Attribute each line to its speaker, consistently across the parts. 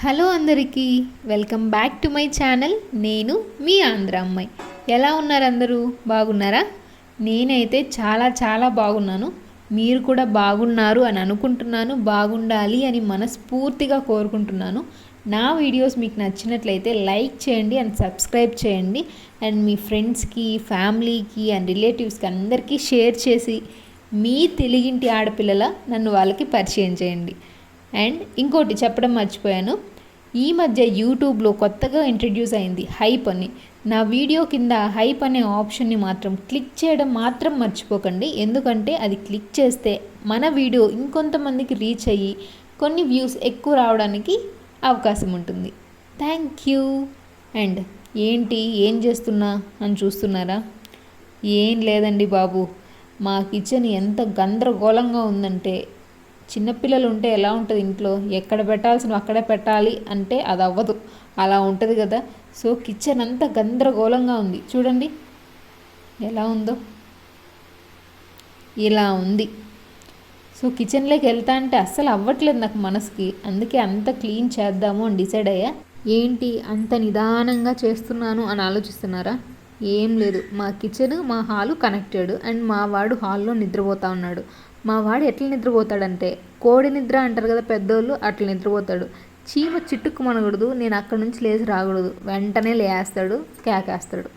Speaker 1: Hello అందరికీ welcome back to my channel. నేను మీ ఆంధ్ర అమ్మాయి. ఎలా ఉన్నారు అందరూ? బాగున్నారా? నేనైతే చాలా చాలా బాగున్నాను. మీరు కూడా బాగున్నారు అని అనుకుంటున్నాను. బాగుండాలి అని మనస్ఫూర్తిగా కోరుకుంటున్నాను. నా వీడియోస్ మీకు నచ్చినట్లయితే లైక్ చేయండి అండ్ సబ్స్క్రైబ్ చేయండి. అండ్ మీ ఫ్రెండ్స్కి ఫ్యామిలీకి అండ్ రిలేటివ్స్కి అందరికీ షేర్ చేసి మీ తెలుగింటి ఆడపిల్లల నన్ను వాళ్ళకి పరిచయం చేయండి. అండ్ ఇంకోటి చెప్పడం మర్చిపోయాను. ఈ మధ్య యూట్యూబ్లో కొత్తగా ఇంట్రడ్యూస్ అయింది హైప్ అని. నా వీడియో కింద హైప్ అనే ఆప్షన్ని మాత్రం క్లిక్ చేయడం మాత్రం మర్చిపోకండి. ఎందుకంటే అది క్లిక్ చేస్తే మన వీడియో ఇంకొంతమందికి రీచ్ అయ్యి కొన్ని వ్యూస్ ఎక్కువ రావడానికి అవకాశం ఉంటుంది. Thank you. అండ్ ఏంటి? ఏం చేస్తున్నా? అని చూస్తున్నారా? ఏం లేదండి బాబు. మా కిచెన్ ఎంత గందరగోళంగా ఉందంటే చిన్నపిల్లలు ఉంటే ఎలా ఉంటుంది ఇంట్లో? ఎక్కడ పెట్టాల్సిన అక్కడే పెట్టాలి అంటే అది అవ్వదు. అలా ఉంటుంది కదా? సో కిచెన్ అంతా గందరగోళంగా ఉంది. చూడండి. ఎలా ఉందో. ఇలా ఉంది. సో కిచెన్లోకి వెళ్తా అంటే అస్సలు అవ్వట్లేదు నాకు మనసుకి. అందుకే అంత క్లీన్ చేద్దాము అని డిసైడ్ అయ్యా. ఏంటి అంత నిదానంగా చేస్తున్నాను అని ఆలోచిస్తున్నారా? ఏం లేదు. మా కిచెన్ మా హాలు కనెక్టెడ్ అండ్ మా వాడు హాల్లో నిద్రపోతా ఉన్నాడు. మా వాడు ఎట్లా నిద్రపోతాడంటే కోడి నిద్ర అంటారు కదా పెద్దోళ్ళు అట్లా నిద్రపోతాడు. చీమ చిట్టుకు మనకూడదు నేను అక్కడి నుంచి లేచి రాకూడదు వెంటనే లేస్తాడు కేకేస్తాడు.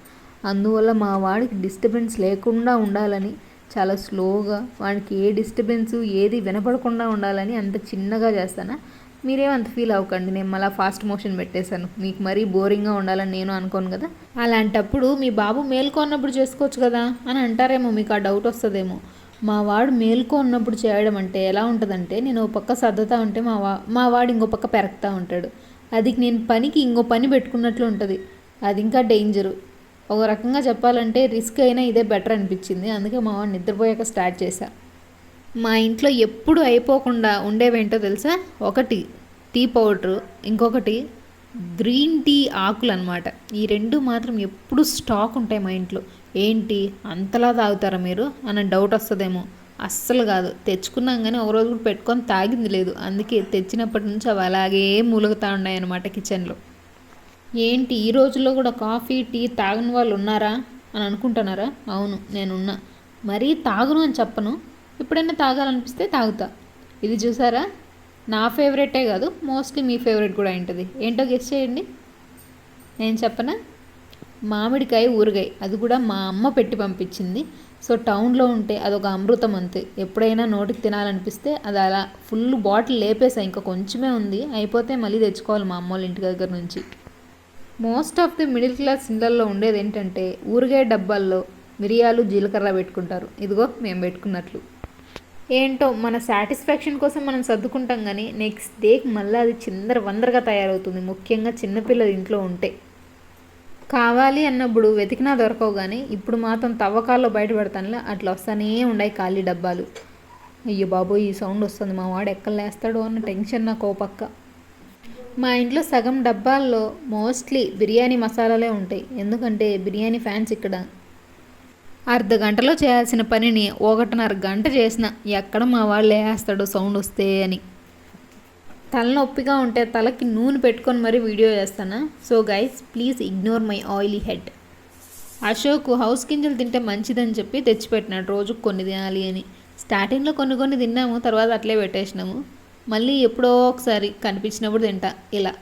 Speaker 1: అందువల్ల మా వాడికి డిస్టర్బెన్స్ లేకుండా ఉండాలని చాలా స్లోగా వాడికి ఏ డిస్టర్బెన్స్ ఏది వినపడకుండా ఉండాలని అంత చిన్నగా చేస్తానా. మీరేమంత ఫీల్ అవ్వకండి నేను మళ్ళీ ఫాస్ట్ మోషన్ పెట్టేశాను. మీకు మరీ బోరింగ్గా ఉండాలని నేను అనుకోను కదా. అలాంటప్పుడు మీ బాబు మేల్కొన్నప్పుడు చేసుకోవచ్చు కదా అని అంటారేమో మీకు ఆ డౌట్ వస్తుందేమో. మా వాడు మేల్కో ఉన్నప్పుడు చేయడం అంటే ఎలా ఉంటుందంటే నేను ఒక పక్క సర్దుతా ఉంటే మా వా మా వాడు ఇంకో పక్క పెరగతా ఉంటాడు. అది నేను పనికి ఇంకో పని పెట్టుకున్నట్లు ఉంటుంది. అది ఇంకా డేంజరు. ఒక రకంగా చెప్పాలంటే రిస్క్ అయినా ఇదే బెటర్ అనిపించింది. అందుకే మా వాడు నిద్రపోయాక స్టార్ట్ చేశా. మా ఇంట్లో ఎప్పుడు అయిపోకుండా ఉండేవేంటో తెలుసా? ఒకటి టీ పౌడరు ఇంకొకటి గ్రీన్ టీ ఆకులు అనమాట ఈ రెండు మాత్రం ఎప్పుడు స్టాక్ ఉంటాయి మా ఇంట్లో. ఏంటి అంతలా తాగుతారా మీరు? అన్న డౌట్ వస్తుందేమో. అస్సలు కాదు. తెచ్చుకున్నాం కానీ ఒక రోజు కూడా పెట్టుకొని తాగింది లేదు. అందుకే తెచ్చినప్పటి నుంచి అవి అలాగే మూలుగుతూ ఉన్నాయి అనమాట కిచెన్లో. ఏంటి ఈ రోజుల్లో కూడా కాఫీ టీ తాగని వాళ్ళు ఉన్నారా? అని అనుకుంటున్నారా? అవును నేనున్నా. మరీ తాగును అని చెప్పను. ఎప్పుడైనా తాగాలనిపిస్తే తాగుతా. ఇది చూసారా? నా ఫేవరెటే కాదు మోస్ట్లీ మీ ఫేవరెట్ కూడా ఉంటుంది ఏంటో గెస్ట్ చేయండి. నేను చెప్పనా? మామిడికాయ ఊరగాయ. అది కూడా మా అమ్మ పెట్టి పంపించింది. సో టౌన్లో ఉంటే అదొక అమృతం అంతే. ఎప్పుడైనా నోటికి తినాలనిపిస్తే అది అలా ఫుల్ బాటిల్ లేపేసా. ఇంకా కొంచెమే ఉంది. అయిపోతే మళ్ళీ తెచ్చుకోవాలి మా అమ్మ వాళ్ళ ఇంటి దగ్గర నుంచి. Most of the middle class ఇళ్ళల్లో ఉండేది ఏంటంటే ఊరగాయ డబ్బాల్లో మిరియాలు జీలకర్ర పెట్టుకుంటారు. ఇదిగో మేము పెట్టుకున్నట్లు. ఏంటో మన సాటిస్ఫాక్షన్ కోసం మనం సర్దుకుంటాం కానీ నెక్స్ట్ డేకి మళ్ళీ అది చిందర వందరగా తయారవుతుంది. ముఖ్యంగా చిన్నపిల్లలు ఇంట్లో ఉంటే. కావాలి అన్నప్పుడు వెతికినా దొరకవు కానీ ఇప్పుడు మాత్రం తవ్వకాల్లో బయటపడతానులే అట్లా వస్తానే ఉన్నాయి ఖాళీ డబ్బాలు. అయ్యో బాబోయ్ ఈ సౌండ్ వస్తుంది మా వాడు ఎక్కడ లేస్తాడు అన్న టెన్షన్ నాకు ఓ పక్క. మా ఇంట్లో సగం డబ్బాల్లో మోస్ట్లీ బిర్యానీ మసాలాలే ఉంటాయి ఎందుకంటే బిర్యానీ ఫ్యాన్స్ ఇక్కడ. అర్ధ గంటలో చేయాల్సిన పనిని ఒకటిన్నర గంట చేసిన ఎక్కడ మా వాళ్ళు వేస్తాడో సౌండ్ వస్తే అని. తలనొప్పిగా ఉంటే తలకి నూనె పెట్టుకొని మరీ వీడియో చేస్తాను? So guys please ignore my oily head Ashok హౌస్ గింజలు తింటే మంచిదని చెప్పి తెచ్చిపెట్టినాడు రోజు కొన్ని తినాలి అని. స్టార్టింగ్లో కొన్ని కొన్ని తిన్నాము తర్వాత అట్లే పెట్టేసినాము. మళ్ళీ ఎప్పుడో ఒకసారి కనిపించినప్పుడు తింటా ఇలా.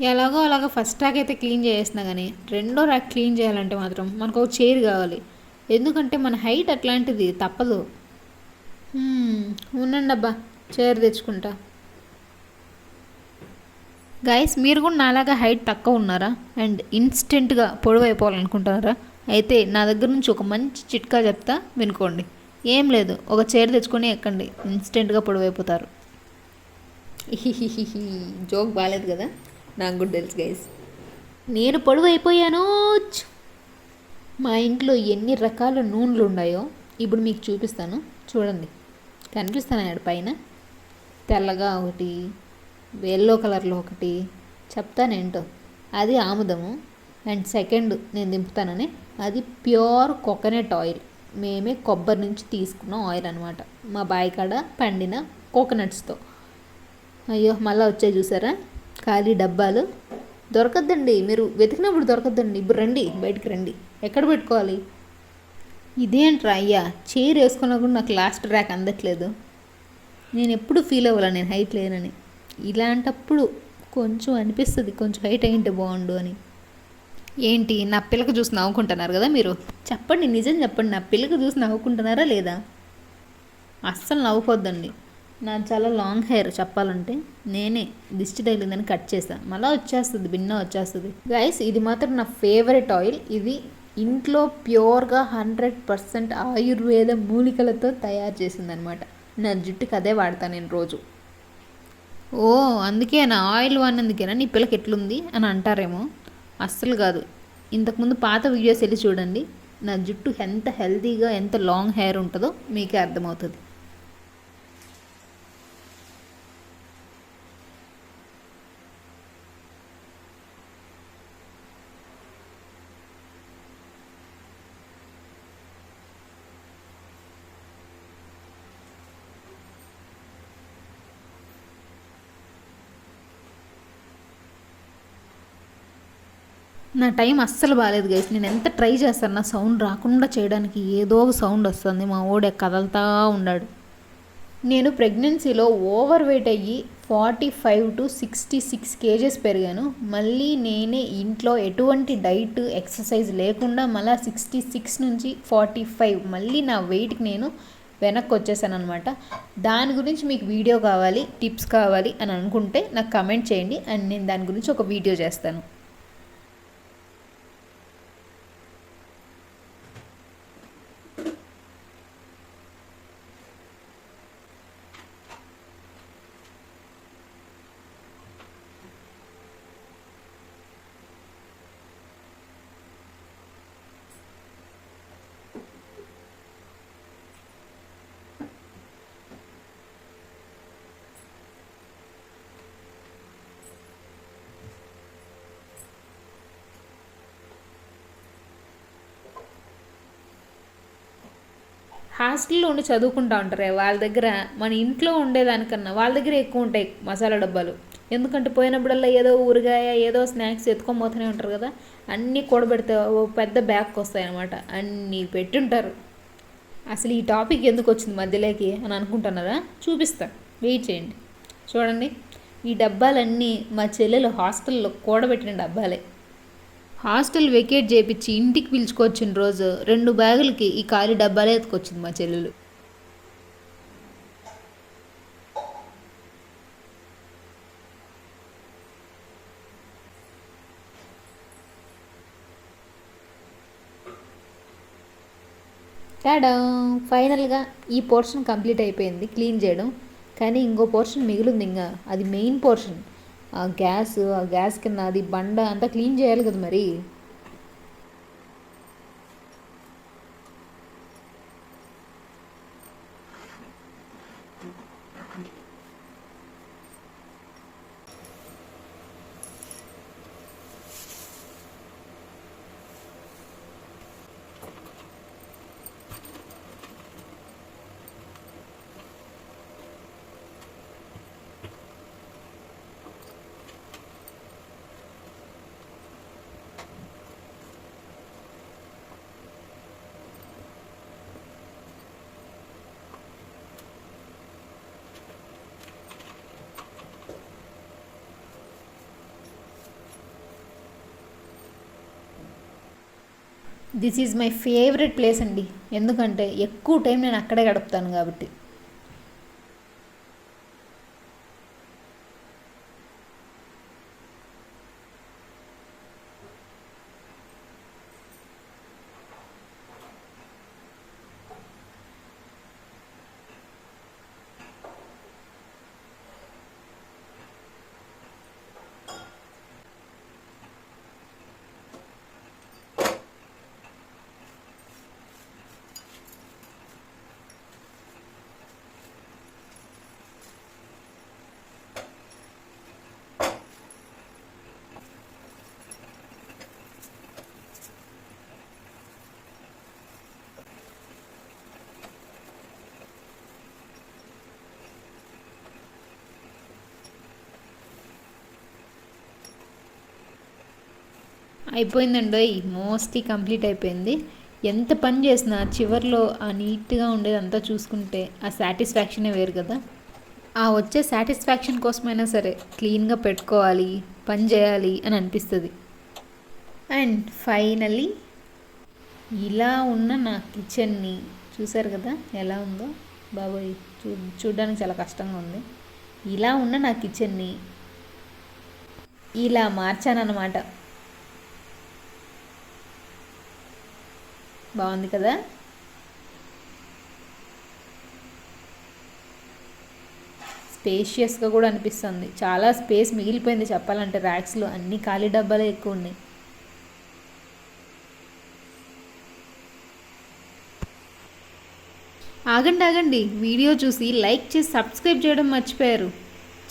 Speaker 1: ఎలాగో అలాగ ఫస్ట్ ర్యాక్ అయితే క్లీన్ చేసేసినా కానీ రెండో ర్యాక్ క్లీన్ చేయాలంటే మాత్రం మనకు ఒక చైర్ కావాలి. ఎందుకంటే మన హైట్ అట్లాంటిది తప్పదు. ఉండండి అబ్బా చైర్ తెచ్చుకుంటా. గైస్ మీరు కూడా నాలాగా హైట్ తక్కువ ఉన్నారా? అండ్ ఇన్స్టెంట్గా పొడవు అయిపోవాలనుకుంటున్నారా? అయితే నా దగ్గర నుంచి ఒక మంచి చిట్కా చెప్తా వినుకోండి. ఏం లేదు ఒక చైర్ తెచ్చుకొని ఎక్కండి. ఇన్స్టెంట్గా పొడవైపోతారు జోక్ బాగాలేదు కదా? నాకు కూడా తెలుసు గైస్ నేను పొడవు అయిపోయాను మా ఇంట్లో ఎన్ని రకాల నూనెలు ఉన్నాయో ఇప్పుడు మీకు చూపిస్తాను. చూడండి. కనిపిస్తున్నాడు పైన. తెల్లగా ఒకటి ఎల్లో కలర్లో ఒకటి. చెప్తానేంటో అది ఆముదము. అండ్ సెకండ్ నేను దింపుతానని. అది ప్యూర్ కోకోనట్ ఆయిల్. మేమే కొబ్బరి నుంచి తీసుకున్న ఆయిల్ అనమాట మా బావి కాడ పండిన కోకోనట్స్తో. అయ్యో మళ్ళీ వచ్చే చూసారా? ఖాళీ డబ్బాలు. దొరకద్దండి. మీరు వెతికినప్పుడు దొరకద్దండి. ఇప్పుడు రండి బయటికి రండి. ఎక్కడ పెట్టుకోవాలి? ఇదేంట్రా అయ్యా? చైర్ వేసుకున్నా కూడా నాకు లాస్ట్ ర్యాక్ అందట్లేదు. నేను ఎప్పుడు ఫీల్ అవ్వాలి? నేను హైట్ లేనని. ఇలాంటప్పుడు కొంచెం అనిపిస్తుంది. కొంచెం హైట్ అయింటే బాగుండు అని. ఏంటి? నా పిల్లకి చూసి నవ్వుకుంటున్నారు కదా మీరు? చెప్పండి. నిజం చెప్పండి. నా పిల్లకి చూసి నవ్వుకుంటున్నారా లేదా? అస్సలు నవ్వుకోద్దండి. నా చాలా లాంగ్ హెయిర్ చెప్పాలంటే నేనే దిష్టి తగిలిందని కట్ చేశాను మళ్ళీ వచ్చేస్తుంది భిన్న వచ్చేస్తుంది. గైస్ ఇది మాత్రం నా ఫేవరెట్ ఆయిల్ ఇది ఇంట్లో ప్యూర్గా హండ్రెడ్ పర్సెంట్ ఆయుర్వేద మూలికలతో తయారు చేసిందనమాట నా జుట్టుకి అదే వాడతాను నేను రోజు. ఓ అందుకే నా ఆయిల్ వాడినందుకేనా? నీ పిల్లకి ఎట్లుంది? అని అంటారేమో. అస్సలు కాదు. ఇంతకుముందు పాత వీడియోస్ వెళ్ళి చూడండి. నా జుట్టు ఎంత హెల్తీగా ఎంత లాంగ్ హెయిర్ ఉంటుందో మీకే అర్థమవుతుంది. నా టైం అస్సలు బాగాలేదు గైస్ నేను ఎంత ట్రై చేస్తాను నా సౌండ్ రాకుండా చేయడానికి ఏదో ఒక సౌండ్ వస్తుంది. మా ఓడే కదలతా ఉన్నాడు. నేను ప్రెగ్నెన్సీలో ఓవర్ వెయిట్ అయ్యి forty five to sixty six kgs పెరిగాను. మళ్ళీ నేనే ఇంట్లో ఎటువంటి డైట్ ఎక్సర్సైజ్ లేకుండా మళ్ళీ సిక్స్టీ సిక్స్ నుంచి ఫార్టీ ఫైవ్ మళ్ళీ నా వెయిట్కి నేను వెనక్కి వచ్చేసాను అనమాట దాని గురించి మీకు వీడియో కావాలి టిప్స్ కావాలి అని అనుకుంటే నాకు కమెంట్ చేయండి. అండ్ నేను దాని గురించి ఒక వీడియో చేస్తాను. హాస్టల్లో ఉండి చదువుకుంటా ఉంటారే వాళ్ళ దగ్గర మన ఇంట్లో ఉండేదానికన్నా వాళ్ళ దగ్గర ఎక్కువ ఉంటాయి మసాలా డబ్బాలు. ఎందుకంటే పోయినప్పుడల్లా ఏదో ఊరగాయ ఏదో స్నాక్స్ ఎత్తుకొని పోతూనే ఉంటారు కదా అన్నీ కూడబెడితే ఓ పెద్ద బ్యాగ్కి వస్తాయి అనమాట అన్నీ పెట్టుంటారు. అసలు ఈ టాపిక్ ఎందుకు వచ్చింది మధ్యలోకి అని అనుకుంటున్నారా? చూపిస్తా. వెయిట్ చేయండి. చూడండి. ఈ డబ్బాలన్నీ మా చెల్లెలు హాస్టల్లో కూడబెట్టిన డబ్బాలే. హాస్టల్ వెకేట్ చేపించి ఇంటికి పిలుచుకొచ్చిన రోజు రెండు బ్యాగులకి ఈ ఖాళీ డబ్బాలే ఎత్తుకొచ్చింది మా చెల్లెలు. టాడా ఫైనల్గా ఈ పోర్షన్ కంప్లీట్ అయిపోయింది క్లీన్ చేయడం. కానీ ఇంకో పోర్షన్ మిగిలింది ఇంకా. అది మెయిన్ పోర్షన్. ఆ గ్యాస్ ఆ గ్యాస్ కింద అది బండ అంతా క్లీన్ చేయాలి కదా మరి? This is my favourite place అండి. ఎందుకంటే ఎక్కువ టైం నేను అక్కడే గడుపుతాను కాబట్టి. అయిపోయిందండి మోస్ట్లీ కంప్లీట్ అయిపోయింది. ఎంత పని చేసినా చివర్లో ఆ నీట్గా ఉండేది అంతా చూసుకుంటే ఆ సాటిస్ఫాక్షనే వేరు కదా. ఆ వచ్చే సాటిస్ఫాక్షన్ కోసమైనా సరే క్లీన్గా పెట్టుకోవాలి పని చేయాలి అని అనిపిస్తుంది. అండ్ ఫైనలీ ఇలా ఉన్న నా కిచెన్ని చూసారు కదా ఎలా ఉందో? బాబోయ్ చూ చూడడానికి చాలా కష్టంగా ఉంది. ఇలా ఉన్న నా కిచెన్ని ఇలా మార్చానన్నమాట. బాగుంది కదా? స్పేషియస్గా కూడా అనిపిస్తుంది. చాలా స్పేస్ మిగిలిపోయింది చెప్పాలంటే ర్యాక్స్లో అన్ని ఖాళీ డబ్బాలే ఎక్కువ ఉన్నాయి. ఆగండి ఆగండి. వీడియో చూసి లైక్ చేసి సబ్స్క్రైబ్ చేయడం మర్చిపోయారు.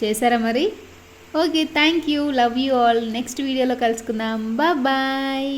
Speaker 1: చేశారా మరి? Okay thank you love you all next వీడియోలో కలుసుకుందాం. బాయ్